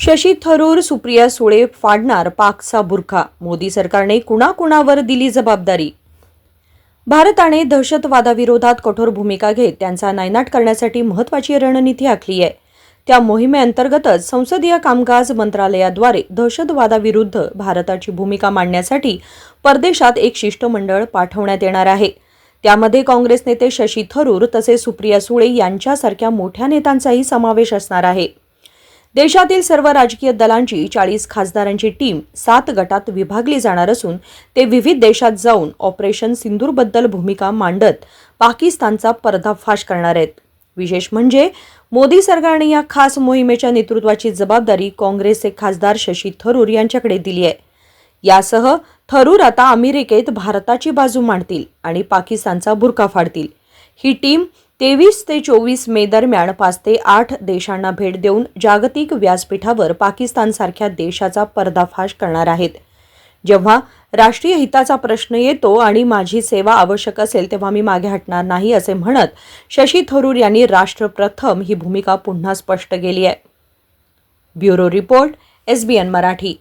शशी थरूर सुप्रिया सुळे फाडणार पाकचा बुरखा. मोदी सरकारने कुणाकुणावर दिली जबाबदारी? भारताने दहशतवादाविरोधात कठोर भूमिका घेत त्यांचा नायनाट करण्यासाठी महत्वाची रणनीती आखली आहे. त्या मोहिमेअंतर्गतच संसदीय कामकाज मंत्रालयाद्वारे दहशतवादाविरुद्ध भारताची भूमिका मांडण्यासाठी परदेशात एक शिष्टमंडळ पाठवण्यात येणार आहे. त्यामध्ये काँग्रेस नेते शशी थरूर तसेच सुप्रिया सुळे यांच्यासारख्या मोठ्या नेत्यांचाही समावेश असणार आहे. देशातील सर्व राजकीय दलांची चाळीस खासदारांची टीम सात गटात विभागली जाणार असून ते विविध देशात जाऊन ऑपरेशन सिंदूरबद्दल भूमिका मांडत पाकिस्तानचा पर्दाफाश करणार आहेत. विशेष म्हणजे मोदी सरकारने या खास मोहिमेच्या नेतृत्वाची जबाबदारी काँग्रेसचे खासदार शशी थरूर यांच्याकडे दिली आहे. यासह थरूर आता अमेरिकेत भारताची बाजू मांडतील आणि पाकिस्तानचा बुरका फाडतील. ही टीम तेवीस ते चोवीस मे दरम्यान पाच ते आठ देशांना भेट देऊन जागतिक व्यासपीठावर पाकिस्तानसारख्या देशाचा पर्दाफाश करणार आहेत. जेव्हा राष्ट्रीय हिताचा प्रश्न येतो आणि माझी सेवा आवश्यक असेल तेव्हा मी मागे हटणार नाही असे म्हणत शशी थरूर यांनी राष्ट्रप्रथम ही भूमिका पुन्हा स्पष्ट केली आहे. Bureau report SBN Marathi.